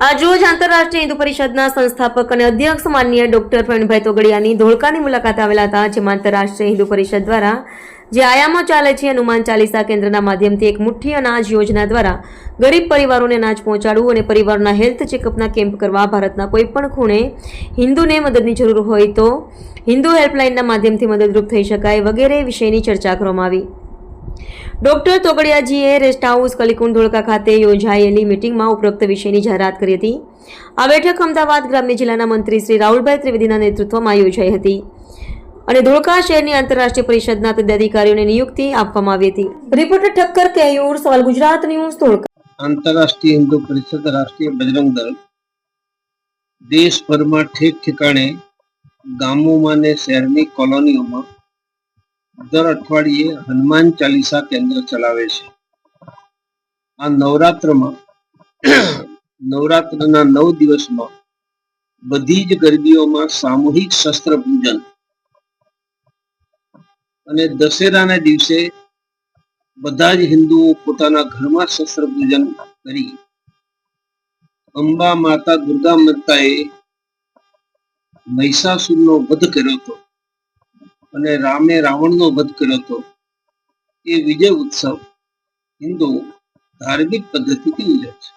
આજરોજ આંતરરાષ્ટ્રીય હિન્દુ પરિષદના સંસ્થાપક અને અધ્યક્ષ માનનીય ડોક્ટર પ્રવીણભાઈ તોગડિયાની ધોળકાની મુલાકાત આવેલા હતા, જેમાં આંતરરાષ્ટ્રીય હિન્દુ પરિષદ દ્વારા જે આયામો ચાલે છે, હનુમાન ચાલીસા કેન્દ્રના માધ્યમથી એક મુઠ્ઠી અનાજ યોજના દ્વારા ગરીબ પરિવારોને અનાજ પહોંચાડવું અને પરિવારોના હેલ્થ ચેકઅપના કેમ્પ કરવા ભારતના કોઈપણ ખૂણે હિન્દુને મદદની જરૂર હોય તો હિન્દુ હેલ્પલાઇનના માધ્યમથી મદદરૂપ થઈ શકાય વગેરે વિષયની ચર્ચા કરવામાં આવી. ડોક્ટર તોગડિયાજીએ રેસ્ટ હાઉસ કલિકુંડ ધોળકા ખાતે યોજાયેલી મિટિંગમાં ઉપરોક્ત વિષયની જાહેરાત કરી હતી. આ બેઠક અમદાવાદ ગ્રામ્ય જિલ્લાના મંત્રી શ્રી રાહુલભાઈ ત્રિવેદીના નેતૃત્વમાં યોજાઈ હતી અને ધોળકા શહેરની આંતરરાષ્ટ્રીય પરિષદના પદાધિકારીઓને નિયુક્તિ આપવામાં આવી હતી. રિપોર્ટર ઠક્કર કેયુર, સવાલ ગુજરાત ન્યૂઝ ધોળકા. આંતરરાષ્ટ્રીય હિન્દુ પરિષદ રાષ્ટ્રીય બજરંગ દળ દેશભરમાં ઠેક ઠેકાણે ગામોમાં ને શહેરની કોલોનીઓમાં દર અઠવાડિયે હનુમાન ચાલીસા કેન્દ્ર ચલાવે છે. આ નવરાત્રમાં, નવરાત્રના નવ દિવસમાં બધી જ ગરબીઓમાં સામૂહિક શસ્ત્ર પૂજન અને દશેરાના દિવસે બધા જ હિન્દુઓ પોતાના ઘરમાં શસ્ત્ર પૂજન કરી અંબા માતા દુર્ગા માતાએ મહિષાસુરનો વધ કર્યો હતો. અને રામે રાવણનો વધ કર્યો હતો. એ વિજય ઉત્સવ હિન્દુ ધાર્મિક પદ્ધતિથી ઉજવે છે.